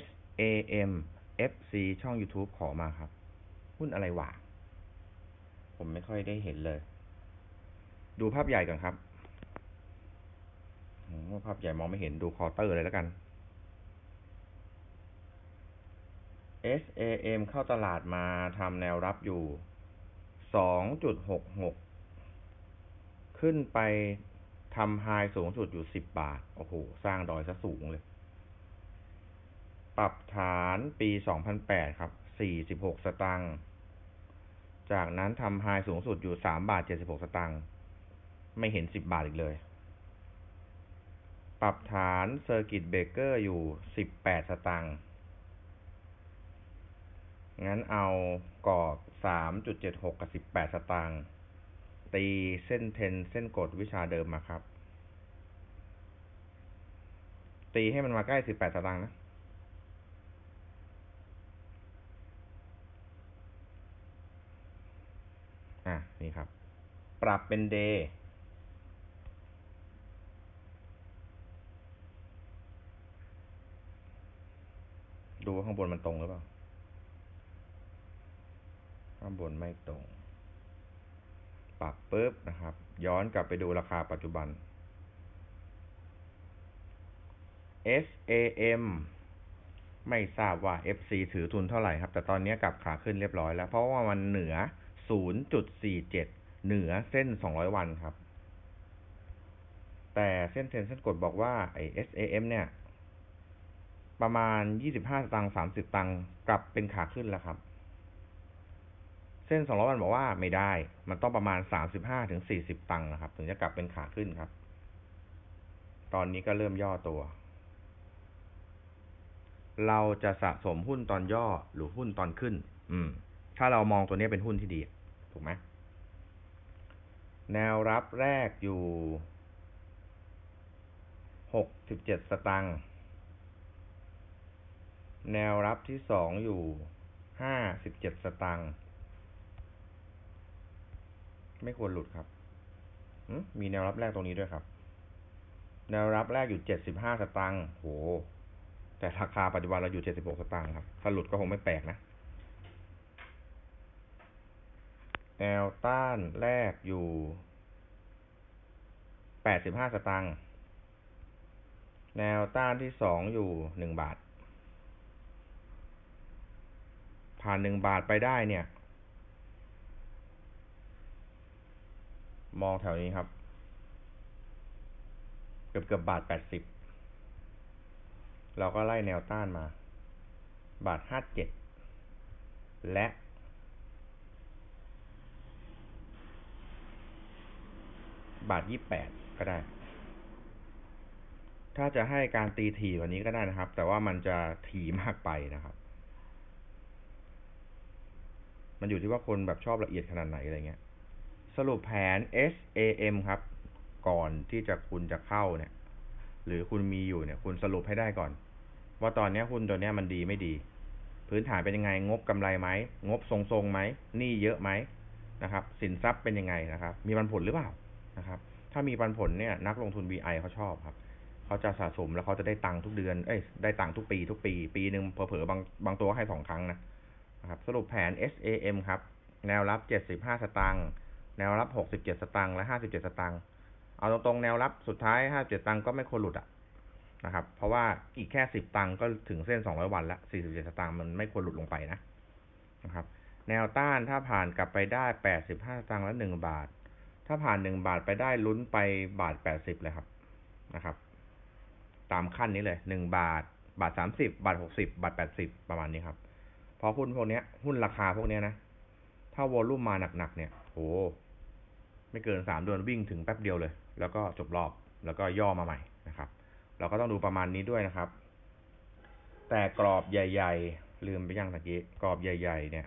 S A M F C ช่อง YouTube ขอมาครับ หุ้นอะไรวะ ผมไม่ค่อยได้เห็นเลย ดูภาพใหญ่ก่อนครับโอ้ภาพใหญ่มองไม่เห็นดูคอเตอร์เลยแล้วกัน S A M เข้าตลาดมาทำแนวรับอยู่สองจุดหกหกขึ้นไปทำไฮสูงสุดอยู่สิบบาท โอ้โห สร้างดอยซะสูงเลย ปรับฐานปีสองพันแปดครับสี่สิบหกสตังค์ จากนั้นทำไฮสูงสุดอยู่สามบาทเจ็ดสิบหกสตังค์ ไม่เห็นสิบบาทอีกเลย ปรับฐานเซอร์กิตเบเกอร์อยู่สิบแปดสตังค์ งั้นเอากรอบสามจุดเจ็ดหกกับสิบแปดสตางค์ ตีเส้นเทนเส้นกดวิชาเดิมมาครับ ตีให้มันมาใกล้สิบแปดสตางค์นะ อะนี่ครับ ปรับเป็นเดย์ดูข้างบนมันตรงหรือเปล่า ข้างบนไม่ตรง ปรับปุ๊บนะครับ ย้อนกลับไปดูราคาปัจจุบัน SAM ไม่ทราบว่า FC ถือทุนเท่าไหร่ครับ แต่ตอนนี้กลับขาขึ้นเรียบร้อยแล้ว เพราะว่ามันเหนือ 0.47 เหนือเส้น 200 วันครับ แต่เส้นเทนเส้นกดบอกว่าไอ้ SAM เนี่ย ประมาณ 25ตางค์30 ตังค์กลับเป็นขาขึ้นแล้วครับ เส้น 200 วันบอกว่าไม่ได้ มันต้องประมาณ 35ถึง40 ตังค์นะครับ ถึงจะกลับเป็นขาขึ้นครับ ตอนนี้ก็เริ่มย่อตัว เราจะสะสมหุ้นตอนย่อหรือหุ้นตอนขึ้น อืม ถ้าเรามองตัวนี้เป็นหุ้นที่ดี ถูกไหมแนวรับแรกอยู่67สตังค์แนวรับที่สองอยู่57สตังค์ไม่ควรหลุดครับ มีแนวรับแรกตรงนี้ด้วยครับ แนวรับแรกอยู่75สตังค์โห แต่ราคาปัจจุบันเราอยู่76สตางค์ครับ ถ้าหลุดก็คงไม่แปลกนะ แนวต้านแรกอยู่85สตางค์ แนวต้านที่สองอยู่1บาท ผ่าน1บาทไปได้เนี่ย มองแถวนี้ครับ เกือบเกือบบาท80เราก็ไล่แนวต้านมา บาทห้าเจ็ด และ บาทยี่แปดก็ได้ ถ้าจะให้การตีถี่วันนี้ก็ได้นะครับ แต่ว่ามันจะถี่มากไปนะครับ มันอยู่ที่ว่าคนแบบชอบละเอียดขนาดไหนอะไรเงี้ย สรุปแผน SAM ครับ ก่อนที่จะคุณจะเข้าเนี่ย หรือคุณมีอยู่เนี่ย คุณสรุปให้ได้ก่อน ว่าตอนนี้หุ้นตัวนี้มันดีไม่ดีพื้นฐานเป็นยังไง งบกำไรไหม งบทรงๆไหมหนี้เยอะไหมนะครับ สินทรัพย์เป็นยังไงนะครับ มีปันผลหรือเปล่า นะครับ ถ้ามีปันผลเนี่ยนักลงทุน VI เขาชอบครับ เขาจะสะสมแล้วเขาจะได้ตังค์ทุกเดือน เอ้ย ได้ตังค์ทุกปี ทุกปี ปีหนึ่งเผลอๆบางบางตัวให้สองครั้งนะนะครับ สรุปแผน SAM ครับ แนวรับ75สตางค์ แนวรับ67สตางค์และ57สตางค์ เอาตรงๆ แนวรับสุดท้าย57สตางค์ก็ไม่ควรหลุดอะนะครับ เพราะว่าอีกแค่10ตังค์ก็ถึงเส้น200วันละ47สตางค์มันไม่ควรหลุดลงไปนะ นะครับ แนวต้านถ้าผ่านกลับไปได้85สตางค์และ1บาท ถ้าผ่าน1บาทไปได้ลุ้นไปบาท80เลยครับนะครับ ตามขั้นนี้เลย1บาท บาท30บบาท60บบาท80ประมาณนี้ครับพอหุ้นพวกนี้หุ้นราคาพวกนี้นะ ถ้าวอลลุ่มมาหนักๆเนี่ยโหไม่เกินสามเดือนวิ่งถึงแป๊บเดียวเลย แล้วก็จบรอบแล้วก็ย่อมาใหม่นะครับ เราก็ต้องดูประมาณนี้ด้วยนะครับ แต่กรอบใหญ่ ๆ ลืมไปยังตะกี้กรอบใหญ่ ๆ เนี่ย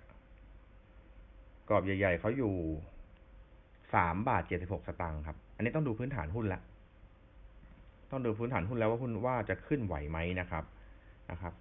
กรอบใหญ่ ๆเขาอยู่ สามบาทเจ็ดสิบหกสตางค์ครับ อันนี้ต้องดูพื้นฐานหุ้นละ ต้องดูพื้นฐานหุ้นแล้วว่าหุ้นว่าจะขึ้นไหวไหมนะครับ นะครับ